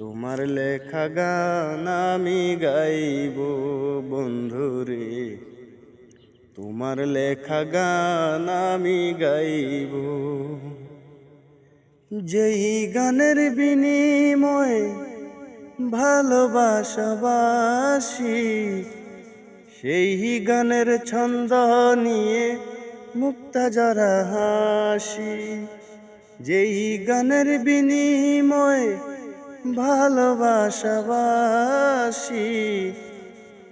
তোমার লেখা গান আমি গাইব, বন্ধুরে। তোমার লেখা গান আমি গাইব। যেই গানের বিনিময়ে ভালোবাসাবাসি, সেই গানের ছন্দ নিয়ে মুক্তা যারা হাসি, যেই গানের বিনিময়ে ভালোবাসাবাসি,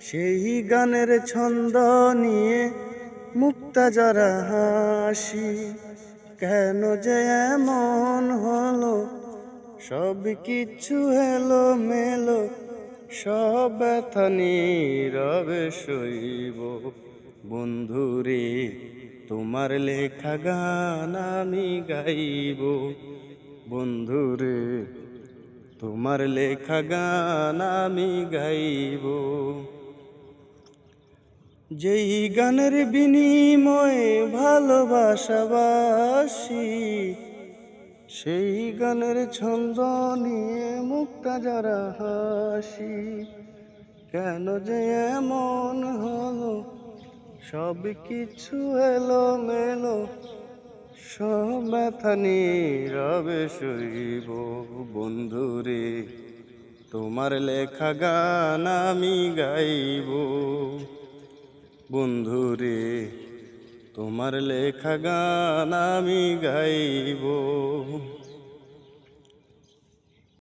সেই গানের ছন্দ নিয়ে মুক্তা যারা হাসি, কেন যে এমন হলো? সব কিছু এলো মেলো সব ব্যথা শৈব বন্ধুরে, তোমার লেখা গান আমি গাইব। বন্ধুরে তোমার লেখা গান আমি গাইব। যেই গানের বিনিময়ে ভালোবাসাবাসি, সেই গানের ছন্দ নিয়ে মুক্তা যারা হাসি, কেন যে এমন হলো সব কিছু এলো মেলো সব রবে শৈব বন্ধুরে তোমার লেখা গান আমি গাইব। বন্ধুরে তোমার লেখা গান আমি গাইব।